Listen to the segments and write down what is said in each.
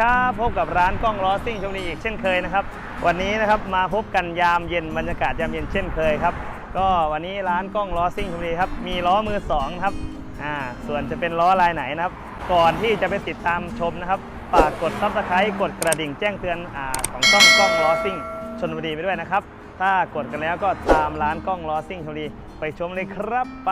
ครับพบกับร้านกล้องล้อซิ่งชมรีอีกเช่นเคยนะครับ วันนี้นะครับมาพบกันยามเย็นบรรยากาศยามเย็นเช่นเคยครับ ก็วันนี้ร้านกล้องล้อซิ่งชมรีครับมีล้อมือสองครับอ่าส่วนจะเป็นล้อลายไหนนะครับ ก่อนที่จะไปติดตามชมนะครับฝากกดซับสไครต์กดกระดิ่งแจ้งเตือนอาของช่องกล้องล้อซิ่งชนบุรีไปด้วยนะครับ ถ้ากดกันแล้วก็ตามร้านกล้องล้อซิ่งชมบุรีไปชมเลยครับไป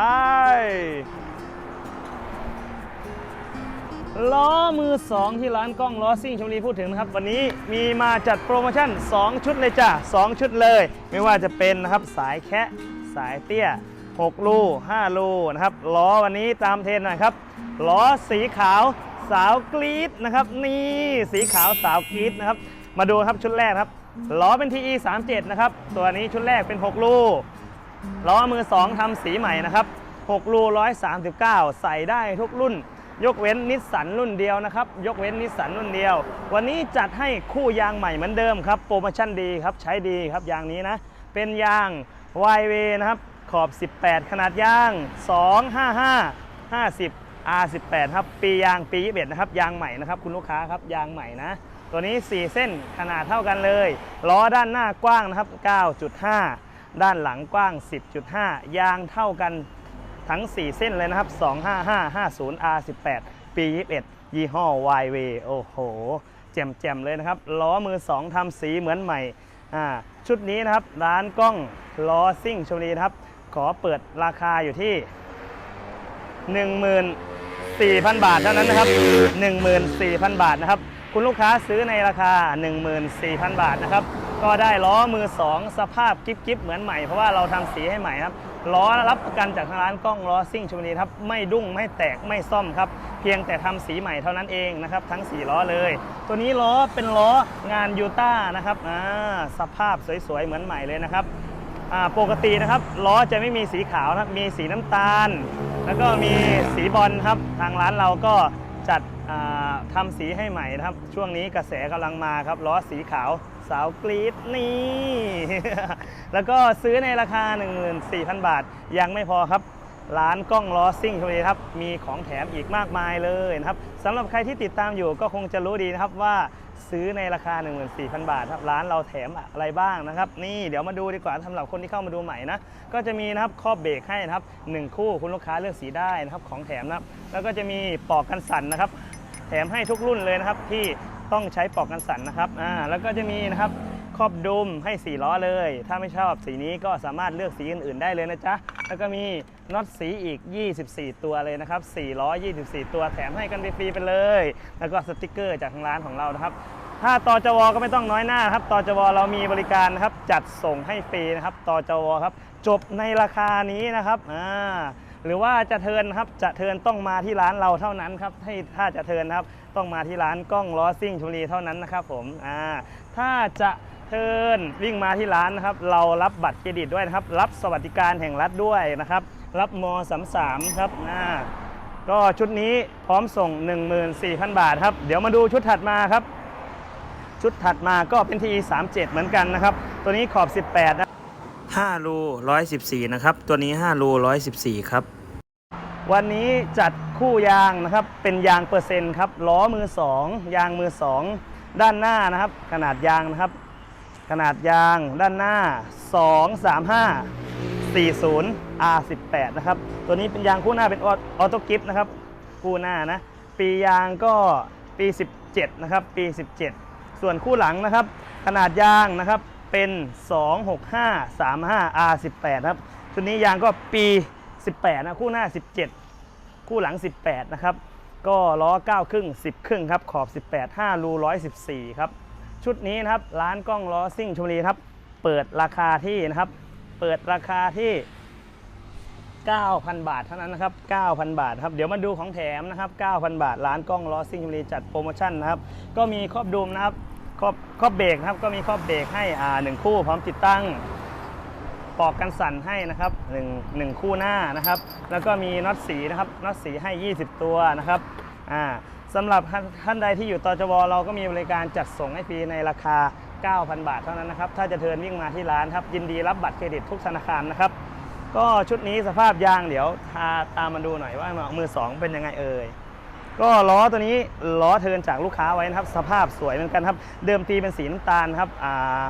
ล้อมือ 2 ที่ร้านกล้องล้อซิ่งชมรีพูดถึงนะครับ วันนี้มีมาจัดโปรโมชั่น 2 ชุดเลยจ้ะ2 ชุดเลย ไม่ว่าจะเป็นนะครับสายแคะสายเตี้ย 6 ลู 5 ลูนะครับล้อวันนี้ตามเทรนหน่อยครับล้อสีขาวสาวกรีดนะครับ นี่สีขาวสาวกรีดนะครับ มาดูครับชุดแรกครับล้อเป็น TE 37นะครับตัวนี้ชุดแรกเป็น 6 ลูล้อมือ 2ทำสีใหม่นะครับ6รู139 ใส่ได้ทุกรุ่น ยกเว้นนิสสันรุ่นเดียวนะครับ ยกเว้นนิสสันรุ่นเดียว วันนี้จัดให้คู่ยางใหม่เหมือนเดิมครับ โปรโมชั่นดีครับ ใช้ดีครับยางนี้นะ เป็นยาง YW นะครับ ขอบ 18 ขนาดยาง 255 50 R18 ครับ ปียางปี 21 นะครับ ยางใหม่นะครับคุณลูกค้าครับ ยางใหม่นะ ตัวนี้ 4 เส้นขนาดเท่ากันเลย ล้อด้านหน้ากว้างนะครับ 9.5 ด้านหลังกว้าง 10.5 ยางเท่ากัน ทั้ง 4 เส้นเลยนะครับ 25550 R18 ปี 21 ยี่ห้อ YW โอ้โหแจ่มๆเลยนะครับ ล้อมือ 2ทำสีเหมือนใหม่อ่าชุดนี้นะครับ ร้านกล้องล้อซิ่งชมรีนะครับ ขอเปิดราคาอยู่ที่ 14,000 บาทเท่านั้นนะครับ 14,000 บาทนะครับ คุณลูกค้าซื้อในราคา 14,000 บาทนะครับ ก็ได้ล้อมือ 2 สภาพกิ๊บกิ๊บเหมือนใหม่ เพราะว่าเราทำสีให้ใหม่ครับ ล้อรับประกันจากทางร้านกล้องล้อซิ่งชมรีครับไม่ดุ้งไม่แตกไม่ซ่อมครับเพียงแต่ทำสีใหม่เท่านั้นเองนะครับทั้ง4ล้อเลย ตัวนี้ล้อเป็นล้องานยูต้านะครับอ่าสภาพสวยๆเหมือนใหม่เลยนะครับอ่าปกตินะครับล้อจะไม่มีสีขาวนะมีสีน้ำตาล แล้วก็มีสีบอลครับทางร้านเราก็จัดอ่าทำสีให้ใหม่นะครับ ช่วงนี้กระแสกำลังมาครับล้อสีขาว สาวกรีดนี่ แล้วก็ซื้อในราคา 14,000 บาท ยังไม่พอครับ ร้านกล้องล้อซิ่งชมบุรีครับ มีของแถมอีกมากมายเลยนะครับสำหรับใครที่ติดตามอยู่ก็คงจะรู้ดีนะครับว่าซื้อในราคา 14,000 บาทครับร้านเราแถมอะไรบ้างนะครับ นี่เดี๋ยวมาดูดีกว่าสำหรับคนที่เข้ามาดูใหม่นะ ก็จะมีนะครับครอบเบรกให้นะครับหนึ่งคู่คุณลูกค้าเลือกสีได้นะครับของแถมนะครับ แล้วก็จะมีปอกกันสั่นนะครับ แถมให้ทุกรุ่นเลยนะครับที่ ต้องใช้ปลอกกันสั่นนะครับอ่าแล้วก็จะมีนะครับครอบดุมให้4ล้อเลย ถ้าไม่ชอบสีนี้ก็สามารถเลือกสีอื่นๆได้เลยนะจ๊ะ แล้วก็มีน็อตสีอีก 24 ตัวเลยนะครับ4ล้อ24 ตัวแถมให้กันฟรีๆไปเลย แล้วก็สติกเกอร์จากทางร้านของเรานะครับถ้าตจวก็ไม่ต้องน้อยหน้าครับตจวเรามีบริการนะครับ จัดส่งให้ฟรีนะครับตจวครับ จบในราคานี้นะครับอ่า หรือว่าจะเทินครับจะเทินต้องมาที่ร้านเราเท่านั้นครับให้ถ้าจะเทินนะครับต้องมาที่ร้านกล้องล้อซิ่งชลบุรีเท่านั้นนะครับผมอ่าถ้าจะเทินวิ่งมาที่ร้านนะครับเรารับบัตรเครดิตด้วยนะครับ รับสวัสดิการแห่งรัฐด้วยนะครับ รับมสามสามครับอ่าก็ชุดนี้พร้อมส่ง 14,000 บาทครับ เดี๋ยวมาดูชุดถัดมาครับ ชุดถัดมาก็เป็น TE 37เหมือนกันนะครับ ตัวนี้ขอบ 18นะ5รู114 นะครับ ตัวนี้5รู114 ครับ วันนี้จัดคู่ยางนะครับเป็นยางเปอร์เซ็นต์ครับล้อมือ 2 ยางมือ 2 ด้านหน้านะครับ ขนาดยางนะครับ ขนาดยางด้านหน้า 235 40 R18 นะครับ ตัวนี้เป็นยางคู่หน้าเป็นออโต้กิฟนะครับ คู่หน้านะ ปียางก็ปี 17 นะครับ ปี 17 ส่วนคู่หลังนะครับ ขนาดยางนะครับเป็น 265 35 R18 ครับ ชุดนี้ยางก็ปี 18นะคู่หน้า 17 คู่หลัง 18 นะครับ ก็ล้อ9ครึ่ง10 ครึ่งครับ ขอบ 18 5รู114 ครับ ชุดนี้นะครับร้านกล้องล้อซิ่งชมรีครับ เปิดราคาที่นะครับ เปิดราคาที่ 9,000 บาทเท่านั้นนะครับ 9,000 บาทครับ เดี๋ยวมาดูของแถมนะครับ 9,000 บาท ร้านกล้องล้อซิ่งชลบุรีจัดโปรโมชั่นนะครับ ก็มีครอบดุมนะครับครอบครอบเบรกนะครับ ก็มีครอบเบรกให้อ่าหนึ่งคู่พร้อมติดตั้ง ปอกกันสั่นให้นะครับหนึ่งหนึ่งคู่หน้านะครับ แล้วก็มีน็อตสีนะครับน็อตสีให้ 20 ตัวนะครับอ่าสำหรับท่านใดที่อยู่ตจวเราก็มีบริการจัดส่งให้ฟรีในราคา 9,000 บาทเท่านั้นนะครับ ถ้าจะเทินวิ่งมาที่ร้านครับ ยินดีรับบัตรเครดิตทุกธนาคารนะครับ ก็ชุดนี้สภาพยางเดี๋ยวทาตามมาดูหน่อยว่ามือสองเป็นยังไงเอ่ยก็ล้อตัวนี้ล้อเทินจากลูกค้าไว้นะครับ สภาพสวยเหมือนกันครับ เดิมทีเป็นสีน้ำตาลครับอ่า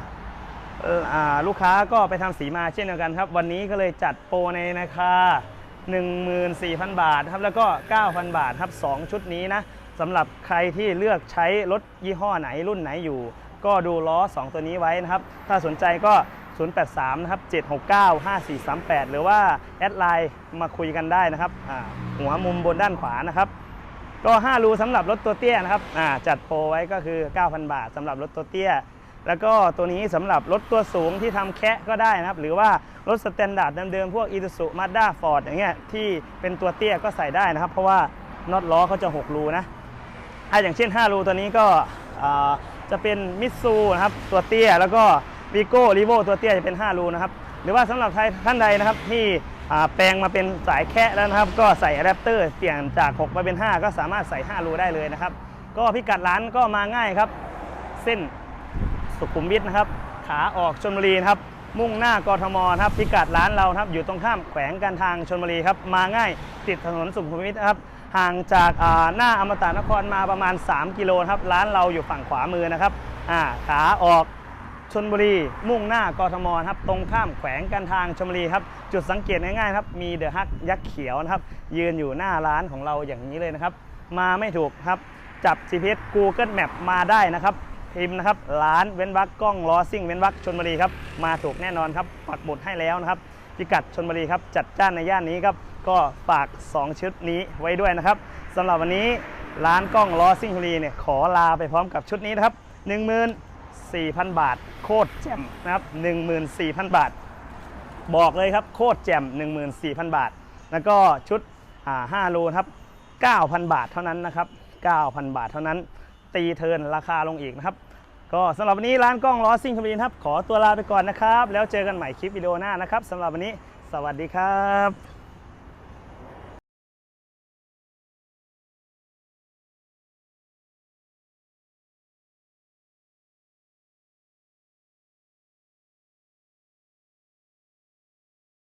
ลูกค้าก็ไปทำสีมาเช่นเดียวกันครับ วันนี้ก็เลยจัดโปรในราคา 14,000 บาทครับแล้วก็ 9,000 บาทครับ 2 ชุดนี้นะสำหรับใครที่เลือกใช้รถยี่ห้อไหนรุ่นไหนอยู่ ก็ดูล้อ 2 ตัวนี้ไว้นะครับ ถ้าสนใจก็ 083 นะครับ 769 5438 หรือว่าแอดไลน์มาคุยกันได้นะครับหัวมุมบนด้านขวานะครับก็ 5 รูสำหรับรถตัวเตี้ยนะครับจัดโปรไว้ก็คือ 9,000 บาทสำหรับรถตัวเตี้ย แล้วก็ตัวนี้สำหรับรถตัวสูงที่ทำแคะก็ได้นะครับ หรือว่ารถสแตนดาร์ดเดิมๆ พวก i ี u z u Mazda Ford อย่างเงี้ยที่เป็นตัวเตี้ยก็ใส่ได้นะครับ เพราะว่าน็อตล้อเขาจะ 6 รูนะอะอย่างเช่น 5 รูตัวนี้ก็จะเป็นมิตซูนะครับตัวเตี้ย แล้วก็วีโก้รีโวตัวเตี้ยจะเป็น 5 รูนะครับ หรือว่าสำหรับท่านใดนะครับที่แปลงมาเป็นสายแคะแล้วนะครับ ก็ใส่อะแดปเตอร์เปลี่ยนจาก 6 มาเป็น 5 ก็สามารถใส่ 5 รูได้เลยนะครับ ก็พิกัดร้านก็มาง่ายครับ เส้น สุขุมวิทนะครับ ขาออกชนบุรีครับ มุ่งหน้ากทมครับพิกัดร้านเราครับ อยู่ตรงข้ามแขวงการทางชนบุรีครับ มาง่ายติดถนนสุขุมวิทนะครับห่างจากาหน้าอมตะนครมาประมาณ 3 กิโลครับ ร้านเราอยู่ฝั่งขวามือนะครับขาออกชนบุรี มุ่งหน้ากทมครับตรงข้ามแขวงการทางชลบุรีครับ จุดสังเกตง่ายๆครับ มีเดอะฮักยักษ์เขียวนะครับ ยืนอยู่หน้าร้านของเราอย่างนี้เลยนะครับ มาไม่ถูกครับ จับ GPS Google Map มาได้นะครับ พิมพ์นะครับร้านเว้นวักกล้องล้อซิ่งเว้นวักชนบุรีครับมาถูกแน่นอนครับปักหมุดให้แล้วนะครับพิกัดชนบุรีครับจัดจ้านในย่านนี้ครับก็ฝาก 2 ชุดนี้ไว้ด้วยนะครับสำหรับวันนี้ร้านกล้องล้อซิ่งชลบุรีเนี่ยขอลาไปพร้อมกับชุดนี้นะครับ14,000 บาท โคตรแจ่มนะครับ14,000 บาท บอกเลยครับโคตรแจ่ม14,000 บาท แล้วก็ชุดอ่า5รูนครับ9,000 บาทเท่านั้นนะครับ9,000 บาทเท่านั้น ตีเทินราคาลงอีกนะครับ ก็สำหรับวันนี้ร้านกล้องล้อซิ่งคอมบินครับ ขอตัวลาไปก่อนนะครับ แล้วเจอกันใหม่คลิปวิดีโอหน้านะครับสำหรับวันนี้ สวัสดีครับ